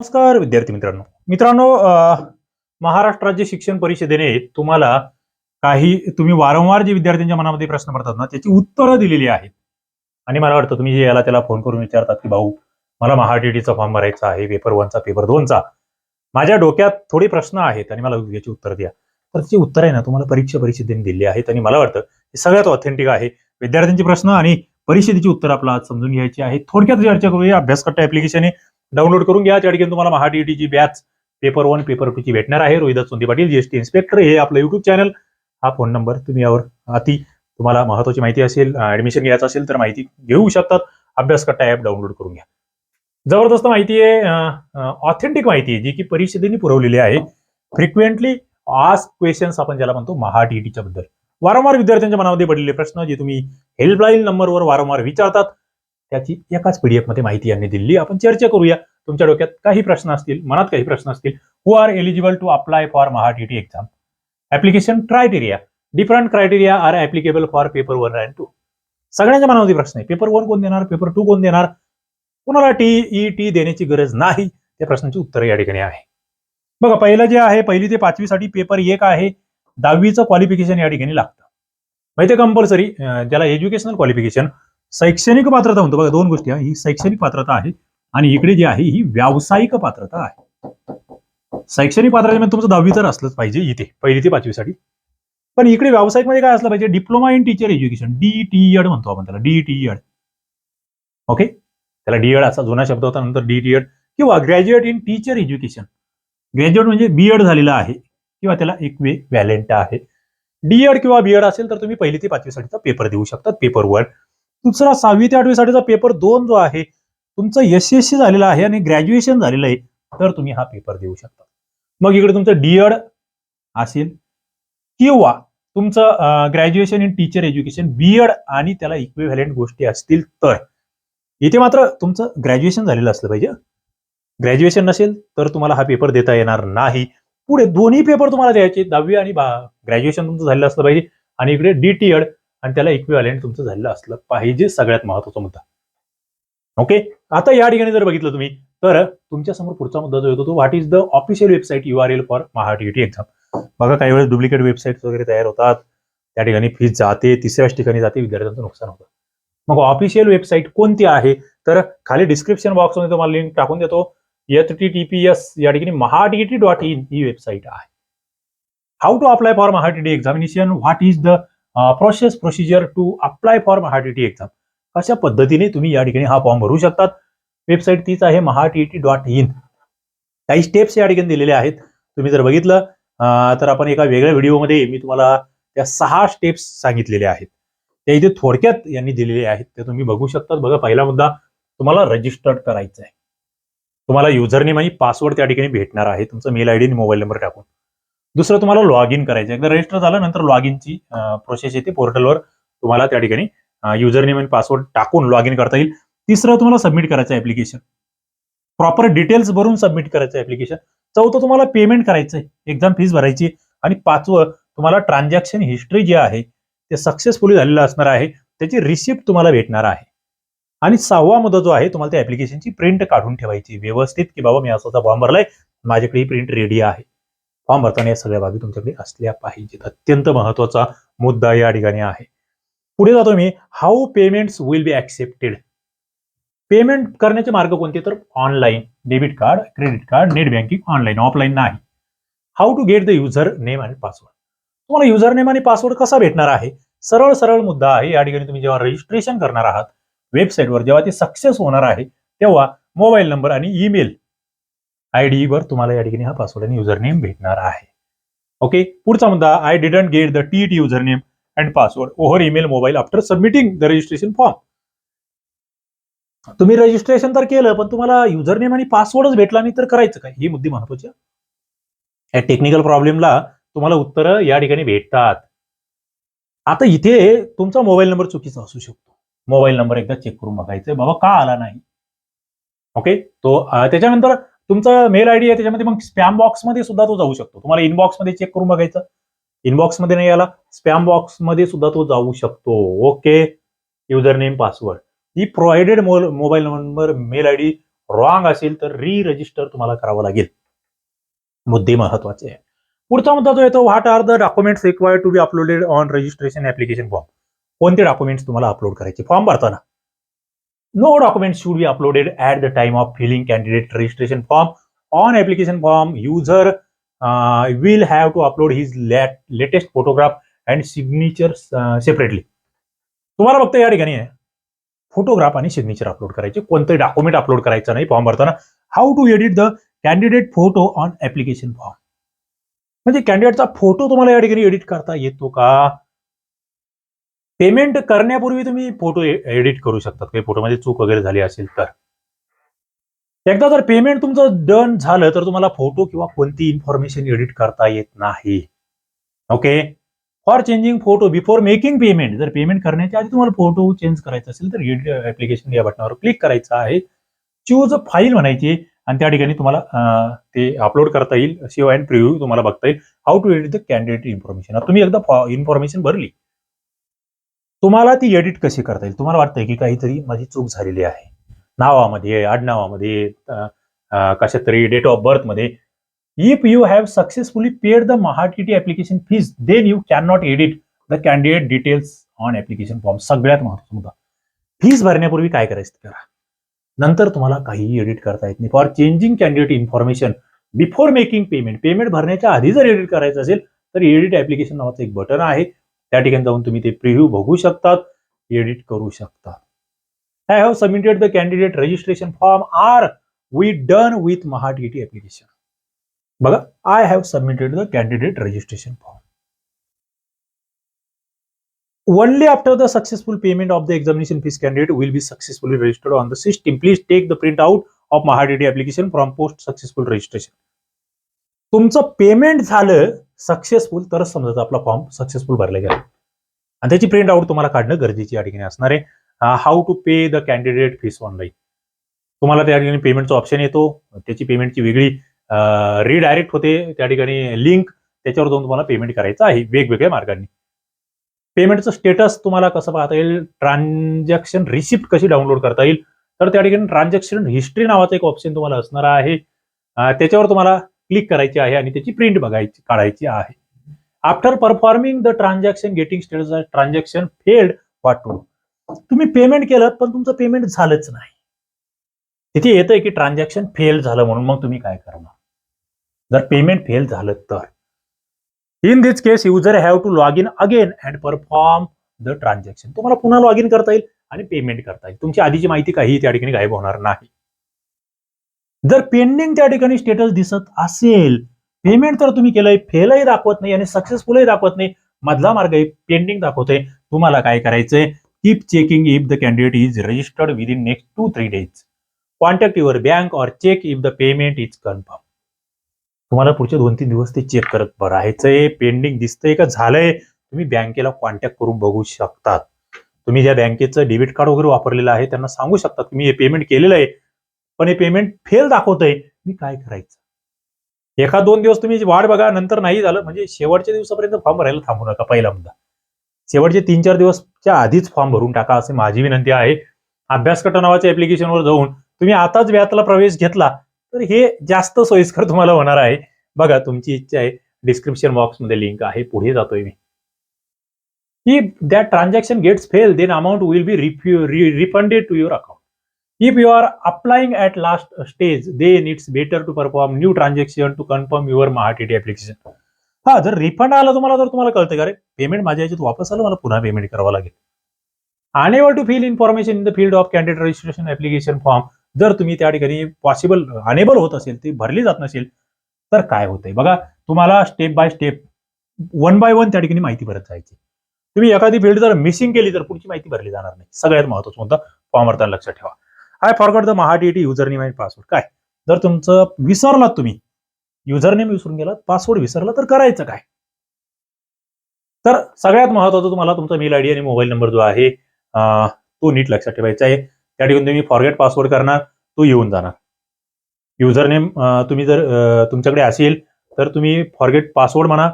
नमस्कार विद्यार्थी मित्रांनो. मित्रांनो महाराष्ट्र राज्य शिक्षण परिषदेने तुम्हाला काही तुम्ही वारंवार जे विद्यार्थ्यांच्या मनामध्ये प्रश्न पडतात ना त्याची उत्तरं दिलेली आहेत. आणि मला वाटतं तुम्ही जे याला त्याला फोन करून विचारतात की भाऊ मला महाटीटीचा फॉर्म भरायचा आहे पेपर वनचा पेपर दोनचा माझ्या डोक्यात थोडे प्रश्न आहेत आणि मला याची उत्तर द्या. तर त्याची उत्तर आहे ना तुम्हाला परीक्षा परिषदेने दिली आहेत आणि मला वाटतं हे सगळ्यात ऑथेंटिक आहे. विद्यार्थ्यांचे प्रश्न आणि परिषदेची उत्तर आपला आज समजून घ्यायची आहे. थोडक्यात चर्चा करूया अभ्यासकट्टा ऍप्लिकेशन आहे डाउनलोड करून घ्या. त्या ठिकाणी तुम्हाला महाटीईटीची batch paper one paper two ची भेटणार आहे. रोहिदास सोंदी पाटील जीएसटी इन्स्पेक्टर हे आपलं युट्यूब चॅनल हा फोन नंबर तुम्ही यावर अति तुम्हाला महत्वाची माहिती असेल ऍडमिशन घ्यायचं असेल तर माहिती घेऊ शकतात. अभ्यास कट्टा ऍप डाउनलोड करून घ्या. जबरदस्त माहिती आहे ऑथेंटिक माहिती आहे जी की परिषदेने पुरवलेली आहे. फ्रिक्वेंटली आस्क क्वेश्चन्स आपण ज्याला म्हणतो महाडीईटीच्या बद्दल. वारंवार विद्यार्थ्यांच्या मनामध्ये पडलेले प्रश्न जे तुम्ही हेल्पलाईन नंबरवर वारंवार विचारतात त्याची एकाच पीडीएफमध्ये माहिती यांनी दिली. आपण चर्चा करूया. तुमच्या डोक्यात काही प्रश्न असतील मनात काही प्रश्न असतील who are eligible to apply for Maha TET exam application criteria different criteria are applicable for paper one and two सगळ्यांच्या मनामध्ये प्रश्न आहे. पेपर वन कोण देणार? पेपर टू कोण देणार? कुणाला टी ई टी देण्याची गरज नाही? त्या प्रश्नाची उत्तर या ठिकाणी आहे. बघा पहिलं जे आहे पहिली ते पाचवीसाठी पेपर एक आहे. दहावीचं क्वालिफिकेशन या ठिकाणी लागतं. माहिती कंपल्सरी ज्याला एज्युकेशनल क्वालिफिकेशन शैक्षणिक पात्रता म्हणतो बघा दोन गोष्टी ही शैक्षणिक पात्रता आहे आणि इकडे जी आहे ही व्यावसायिक पात्रता आहे. शैक्षणिक पात्रता म्हणजे तुमचं दहावी तर असलंच पाहिजे इथे पहिली ते पाचवीसाठी. पण इकडे व्यावसायिकमध्ये काय असलं पाहिजे? Diploma in teacher education DTEd म्हणतो आपण त्याला डीटीएड ओके? त्याला डीएड असा जुना शब्द होता नंतर डीटीएड किंवा graduate in teacher education. Graduate म्हणजे बीएड झालेला आहे किंवा त्याला एक वे व्हॅलेंट आहे. डीएड किंवा बीएड असेल तर तुम्ही पहिली ते पाचवीसाठीचा पेपर देऊ शकता पेपरवर दुसरा सहावी ते आठवीसाठीचा पेपर दोन जो आहे तुमचं यशस्वी झालेला आहे आणि ग्रॅज्युएशन झालेलं आहे तर तुम्ही हा पेपर देऊ शकता. मग इकडे तुमचं डीएड असेल किंवा तुमचं graduation in teacher education BEd आणि त्याला इक्विव्हॅलेंट गोष्टी असतील तर. इथे मात्र तुमचं ग्रॅज्युएशन झालेलं असलं पाहिजे. ग्रॅज्युएशन नसेल तर तुम्हाला हा पेपर देता येणार नाही. पुढे दोन्ही पेपर तुम्हाला द्यायचे दहावी आणि ग्रॅज्युएशन तुमचं झालेलं असलं पाहिजे. आणि इकडे डीटीएड आणि त्याला इक्विव्हॅलेंट तुमचं झालेलं असलं पाहिजे सगळ्यात महत्त्वाचा मुद्दा. ओके आता या ठिकाणी जर बघितलं तुम्ही तर तुमच्यासमोर पुढचा मुद्दा जो येतो तो what is the official website U R L for MahaTET exam बघा काही वेळेस डुप्लिकेट वेबसाईट वगैरे तयार होतात. त्या ठिकाणी फीस जाते तिसऱ्याच ठिकाणी जाते विद्यार्थ्यांचं नुकसान होतं. मग ऑफिशियल वेबसाईट कोणती आहे? तर खाली डिस्क्रिप्शन बॉक्समध्ये तुम्हाला लिंक टाकून देतो. H T T P S या ठिकाणी महाटीटी डॉट इन ही वेबसाईट आहे. How to apply for Maha TET examination what is the process procedure to apply for Maha TET exam अशा पद्धतीने तुम्ही या ठिकाणी हा फॉर्म भरू शकतात? वेबसाईट तीच आहे महाटीटी डॉट इन काही स्टेप्स या ठिकाणी दिलेले आहेत. तुम्ही जर बघितलं तर आपण एका वेगळ्या व्हिडिओमध्ये मी तुम्हाला त्या सहा स्टेप्स सांगितलेले आहेत. त्या इथे थोडक्यात यांनी दिलेले आहेत. ते तुम्ही बघू शकतात. बघा पहिला मुद्दा तुम्हाला रजिस्टर्ड करायचं आहे तुम्हाला युजरनेम आणि पासवर्ड त्या ठिकाणी भेटणार आहे. तुमचा मेल आयडी आणि मोबाईल नंबर टाकून. दुसरं तुम्हाला लॉग इन करायचं आहे. एकदा रजिस्टर झालं नंतर लॉग इनची प्रोसेस येते पोर्टलवर तुम्हाला त्या ठिकाणी युजर नेम आणि पासवर्ड टाकून लॉग इन करता येईल. तिसरं तुम्हाला सबमिट करायचं ऍप्लिकेशन प्रॉपर डिटेल्स भरून सबमिट करायचं ऍप्लिकेशन चौथं तुम्हाला पेमेंट करायचं आहे एक्झाम फीस भरायची. आणि पाचवं तुम्हाला ट्रान्झॅक्शन हिस्ट्री जे आहे ते सक्सेसफुली झालेलं असणार आहे. त्याची रिसिप्ट तुम्हाला भेटणार आहे. आणि सहावा मुद्दा जो आहे तुम्हाला त्या ऍप्लिकेशनची प्रिंट काढून ठेवायची. व्यवस्थित की बाबा मी असाचा फॉर्म भरलाय. माझ्याकडे ही प्रिंट रेडी आहे. फॉर्म भरताना या सगळ्या बाबी तुमच्याकडे असल्या पाहिजेत. अत्यंत महत्त्वाचा मुद्दा या ठिकाणी आहे. पुढे जातो मी. How payments will be accepted payment करण्याचे मार्ग कोणते? तर online debit card credit card net banking online offline नाही. How to get the user name आणि पासवर्ड तुम्हाला युझर नेम आणि पासवर्ड कसा भेटणार आहे? सरळ सरळ मुद्दा आहे. या ठिकाणी तुम्ही जेव्हा रजिस्ट्रेशन करणार आहात वेबसाईटवर जेव्हा ते सक्सेस होणार आहे तेव्हा मोबाईल नंबर आणि ईमेल आय डीवर तुम्हाला या ठिकाणी हा पासवर्ड आणि युजर नेम भेटणार आहे. ओके पुढचा मुद्दा I didn't get the T T user name and password over email mobile after submitting the registration form तुम्ही रजिस्ट्रेशन तर केलं पण तुम्हाला युजर नेम आणि पासवर्डच भेटला नाही तर करायचं काय? ही मुद्दी महत्वाची या टेक्निकल प्रॉब्लेमला तुम्हाला उत्तरं या ठिकाणी भेटतात. आता इथे तुमचा मोबाईल नंबर चुकीचा असू शकतो. मोबाईल नंबर एकदा चेक करून बघायचं बाबा का आला नाही? ओके तो त्याच्यानंतर तुमचा मेल आयडी आहे त्याच्यामध्ये मग स्पॅम बॉक्समध्ये सुद्धा तो जाऊ शकतो. तुम्हाला इनबॉक्समध्ये चेक करून बघायचं. इनबॉक्समध्ये नाही आला स्पॅम बॉक्समध्ये सुद्धा तो जाऊ शकतो. ओके युजर नेम पासवर्ड ही provided mobile number mail ID wrong असेल तर री रजिस्टर तुम्हाला करावं लागेल. मुद्दे महत्त्वाचे आहे पुढचा मुद्दा जो येतो what are the documents required to be uploaded on registration application form कोणते डॉक्युमेंट्स तुम्हाला अपलोड करायचे? फॉर्म भरताना. No documents should be uploaded at the time of filling candidate registration form on application form user will have to upload his latest photograph and signature separately तुम्हाला फक्त या ठिकाणी आहे photograph आणि signature upload करायचे. कोणतंही document upload करायचं नाही फॉर्म भरताना. How to edit the candidate photo on application form म्हणजे कॅन्डिडेटचा फोटो तुम्हाला या ठिकाणी एडिट करता येतो का? पेमेंट करण्यापूर्वी तुम्ही फोटो एडिट करू शकतात. काही फोटोमध्ये चूक वगैरे झाली असेल तर. एकदा जर पेमेंट तुमचं डन झालं तर तुम्हाला फोटो किंवा कोणती इन्फॉर्मेशन एडिट करता येत नाही. Okay for changing photo before making payment जर पेमेंट करण्याच्या आधी तुम्हाला फोटो चेंज करायचा असेल तर एडिट ऍप्लिकेशन या बटनावर क्लिक करायचं आहे. चूज फाईल म्हणायची आणि त्या ठिकाणी तुम्हाला ते अपलोड करता येईल. शिवाय अँड प्रिव्ह्यू तुम्हाला बघता येईल. How to edit the candidate information तुम्ही एकदा इन्फॉर्मेशन भरली. तुम्हाला ती एडिट कशी करता येईल? तुम्हाला वाटतंय की काहीतरी माझी चूक झालेली आहे. नावामध्ये आडनावामध्ये कशा तरी date of बर्थमध्ये if you have successfully paid the महाटीटी application fees then you can not edit the candidate details on application form सगळ्यात महत्त्वाचा मुद्दा. फीज भरण्यापूर्वी काय करायचं करा. नंतर तुम्हाला काहीही एडिट करता येत नाही. For changing candidate information before making payment payment भरण्याच्या आधी जर एडिट करायचं असेल तर एडिट ऍप्लिकेशन नावाचं एक बटन आहे. त्या ठिकाणी जाऊन तुम्ही ते प्रिव्ह्यू बघू शकतात एडिट करू शकता I have submitted the candidate registration form are we done with महाडीटी application बघा I have submitted the candidate registration form only after the successful payment of the examination fees candidate will be successfully registered on the system please take the print out of महाडीटी application from post successful registration तुमचं payment झालं successful तरच समजायचं आपला form successful भरला गेला. आणि त्याची print out तुम्हाला काढणं गरजेची या ठिकाणी असणार आहे. How to pay the candidate fees online तुम्हाला त्या ठिकाणी पेमेंटचा ऑप्शन येतो. त्याची पेमेंटची वेगळी रिडायरेक्ट होते. त्या ठिकाणी लिंक त्याच्यावर जाऊन तुम्हाला पेमेंट करायचं आहे वेगवेगळ्या मार्गांनी. पेमेंटचं स्टेटस तुम्हाला कसं पाहता येईल? ट्रान्झॅक्शन रिसिप्ट कशी डाउनलोड करता येईल? तर त्या ठिकाणी ट्रान्झॅक्शन हिस्ट्री नावाचं एक ऑप्शन तुम्हाला असणार आहे. त्याच्यावर तुम्हाला क्लिक करायची आहे आणि त्याची प्रिंट बघायची काढायची आहे. After performing the transaction getting status transaction failed वाटू तुम्ही पेमेंट केलं पण तुमचं पेमेंट झालंच नाही. तिथे येतंय की ट्रान्झॅक्शन फेल झालं म्हणून मग तुम्ही काय करणार? जर पेमेंट फेल झालं तर. In this case user have to log in again and perform the transaction तुम्हाला पुन्हा लॉग इन करता येईल आणि पेमेंट करता येईल. तुमची आधीची माहिती काही त्या ठिकाणी गायब होणार नाही. जर पेंडिंग त्या ठिकाणी स्टेटस दिसत असेल पेमेंट तर तुम्ही केलंय फेलही दाखवत नाही आणि सक्सेसफुलही दाखवत नाही मधला मार्ग पेंडिंग दाखवतोय. तुम्हाला काय करायचंय? Keep checking if the candidate is registered within next two three days contact your bank or check if the payment is confirm तुम्हाला पुढचे दोन तीन दिवस ते चेक करत राहायचंय. पेंडिंग दिसतंय का? झालंय. तुम्ही बँकेला कॉन्टॅक्ट करून बघू शकतात. तुम्ही ज्या बँकेचं डेबिट कार्ड वगैरे वापरलेलं आहे त्यांना सांगू शकतात की मी हे पेमेंट केलेलं आहे. पण हे पेमेंट फेल दाखवतंय. मी काय करायचं? एखाद दोन दिवस तुम्ही वाढ बघा नंतर नाही झालं म्हणजे शेवटच्या दिवसापर्यंत फॉर्म भरायला थांबू नका पहिला मुद्दा शेवटचे तीन चार दिवसच्या आधीच फॉर्म भरून टाका असे माझी विनंती आहे. अभ्यासकटा नावाच्या ऍप्लिकेशनवर जाऊन तुम्ही आताच व्यातला प्रवेश घेतला तर हे जास्त सोयीस्कर तुम्हाला होणार आहे. बघा तुमची इच्छा आहे. डिस्क्रिप्शन बॉक्समध्ये लिंक आहे. पुढे जातोय मी. If that transaction gets fail then amount will be refu refunded to your account if you are applying at last stage then it's better to perform new transaction to confirm your महाटीटी application हा जर refund आला तुम्हाला तर तुम्हाला कळतं का रे? Payment माझ्या याच्यात वापस आलं मला पुन्हा पेमेंट करावं लागेल. Enable to fill information in the field of candidate registration application form जर तुम्ही त्या ठिकाणी पॉसिबल अनेबल होत असेल ते भरली जात नसेल तर काय होतंय? बघा तुम्हाला step by step one by one त्या ठिकाणी माहिती भरत जायची. तुम्ही एखादी फील्ड जर मिसिंग केली तर पुढची माहिती भरली जाणार नाही. सगळ्यात महत्वाचं मुद्दा फॉर्म भरताना लक्षात ठेवा. I forgot the महाडीटी user name and password काय? जर तुमचं विसरलात तुम्ही युजर नेम विसरून गेलात पासवर्ड विसरला तर करायचं काय? तर सगळ्यात महत्वाचं तुम्हाला तुमचा मेल आयडी आणि मोबाईल नंबर जो आहे तो नीट लक्षात ठेवायचा आहे. त्या ठिकाणी तुम्ही फॉरगेट पासवर्ड करणार तो येऊन जाणार. युजर नेम तुम्ही जर तुमच्याकडे असेल तर तुम्ही फॉरगेट पासवर्ड म्हणा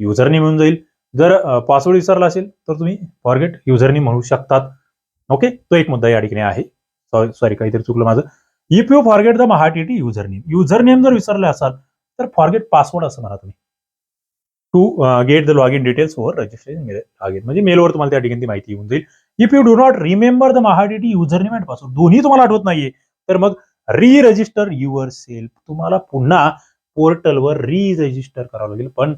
युजर नेम येऊन जाईल. जर पासवर्ड विसरला असेल तर तुम्ही फॉरगेट युजर नेम म्हणू शकतात. ओके तो एक मुद्दा या ठिकाणी आहे. सॉरी काहीतरी चुकलं माझं. If you forget the महाटीटी user name user name जर विसरले असाल तर फॉरगेट पासवर्ड असं म्हणा तुम्ही. To get the log in details for registration log in म्हणजे मेलवर तुम्हाला त्या ठिकाणी माहिती येऊन जाईल. If you do not remember the महाटीटी user name and password दोन्ही तुम्हाला आठवत नाहीये. तर मग री रजिस्टर युअर सेल्फ तुम्हाला पुन्हा पोर्टलवर री रजिस्टर करावं लागेल. पण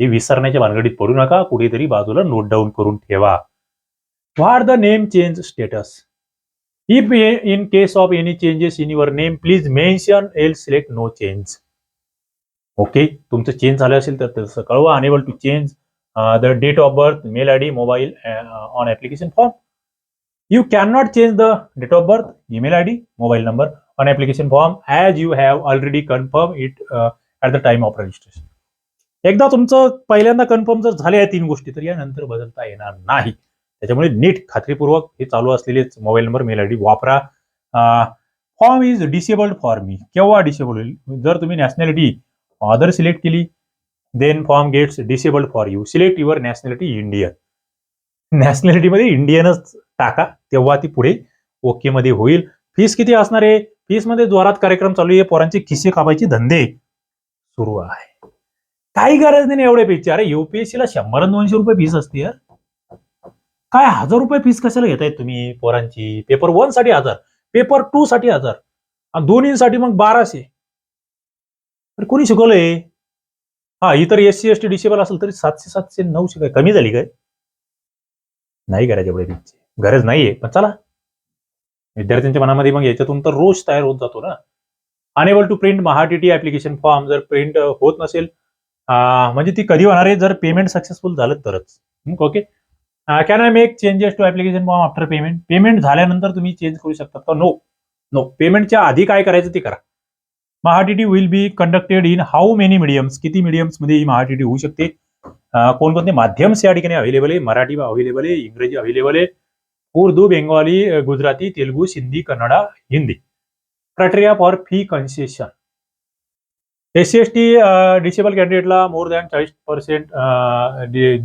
हे विसरण्याच्या भानगडीत पडू नका. कुठेतरी बाजूला नोट डाऊन करून ठेवा. What the name change status if in case of any changes in your name please mention else select no change okay तुमचं चेंज झालं असेल तर तसं कळवा. Unable to change the date of birth mail I D mobile on application form you can not change the date of birth email I D mobile number on application form as you have already confirm it at the time of registration एकदा तुमचं पहिल्यांदा confirm जर झाले या तीन गोष्टी तर यानंतर बदलता येणार नाही. त्याच्यामुळे नीट खात्रीपूर्वक हे चालू असलेलेच mobile number mail I D वापरा. Form is disabled for me केव्हा डिसेबल होईल? जर तुम्ही नॅशनॅलिटी अदर सिलेक्ट केली then form gets disabled for you select your nationality Indian नॅशनॅलिटीमध्ये इंडियनच टाका. तेव्हा ती पुढे ओके मध्ये होईल. फीस किती असणार आहे? फीसमध्ये जोरात कार्यक्रम चालू आहे. पोरांचे खिसे कापायचे धंदे सुरू आहे. काही गरज नाही एवढे फीसची अरे युपीएससीला शंभर दोनशे रुपये फीस असते यार काय हजार रुपये फीस कशाला घेतायत तुम्ही पोरांची? पेपर वनसाठी हजार पेपर टू साठी हजार आणि दोन्हीसाठी मग बाराशे. अरे कोणी शिकवलंय? हा इतर S C S T disable असेल तरी सातशे सातशे नऊशे काय कमी झाली काय? नाही करायचे एवढे फीसची गरज नाहीये. पण चला. विद्यार्थ्यांच्या मनामध्ये मग याच्यातून तर रोज तयार होत जातो ना. अनेबल टू प्रिंट महा टी ऍप्लिकेशन फॉर्म जर प्रिंट होत नसेल म्हणजे ती कधी होणार आहे? जर पेमेंट सक्सेसफुल झालं तरच. Okay can I make changes to application form after payment payment झाल्यानंतर तुम्ही चेंज करू शकता. का नो नो पेमेंटच्या आधी काय करायचं ते करा. महाटीटी will be conducted in how many mediums किती mediums मध्ये ही महाटीटी होऊ शकते? Uh, कोणकोणते माध्यम्स या ठिकाणी अवेलेबल आहे? मराठी अवेलेबल आहे इंग्रजी अवेलेबल आहे Urdu Bengali Gujarati Telugu Sindhi Kannada Hindi. Criteria for fee concession S C S T disable कॅन्डिडेटला more than चाळीस पर्सेंट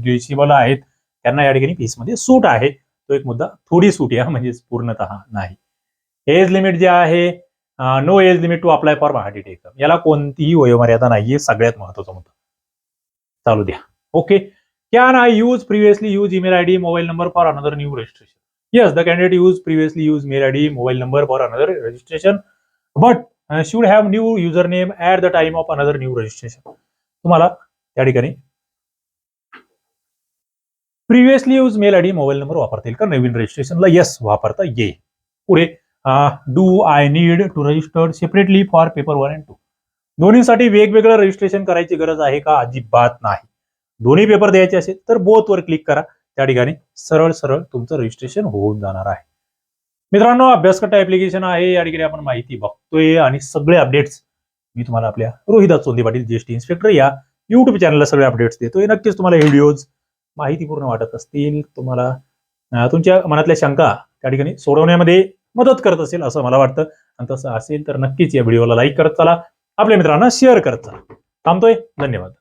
डिसेबल uh, आहेत. त्यांना या ठिकाणी फीसमध्ये सूट आहे. तो एक मुद्दा थोडी सूट आहे हा, म्हणजे पूर्णतः नाही. एज लिमिट जे आहे no age limit to apply for heart attack याला कोणतीही वयोमर्यादा नाहीये सगळ्यात महत्त्वाचा मुद्दा. चालू द्या. Okay can I use previously use email I D mobile number for another new registration yes the candidate use previously use mail I D mobile number for another registration but should have new user name at the time of another new registration तुम्हाला त्या ठिकाणी previously use mail I D mobile number वापरता येईल का? नवीन रजिस्ट्रेशनला yes वापरता येईल. पुढे do I need to register separately for paper one and two दोन्हीसाठी वेगवेगळं रजिस्ट्रेशन करायची गरज आहे का? अजिबात नाही. दोन्ही पेपर द्यायचे असेल तर बोथ वर क्लिक करा. त्या ठिकाणी सरळ सरळ तुमचं रजिस्ट्रेशन होऊन जाणार आहे. मित्रांनो अभ्यासकट्टा ऍप्लिकेशन आहे. या ठिकाणी आपण माहिती बघतोय आणि सगळे अपडेट्स मी तुम्हाला आपल्या रोहिदास चोंदी पाटील ज्येष्ठ इन्स्पेक्टर या युट्यूब चॅनलला सगळे अपडेट्स देतोय. नक्कीच तुम्हाला व्हिडिओज माहितीपूर्ण वाटत असतील तुम्हाला तुमच्या मनातल्या शंका त्या ठिकाणी सोडवण्यामध्ये मदत करत असेल असं मला वाटतं. आणि तसं असेल तर नक्कीच या व्हिडिओला लाईक करत चला. आपल्या मित्रांना शेअर करत चला. थांबतोय. धन्यवाद.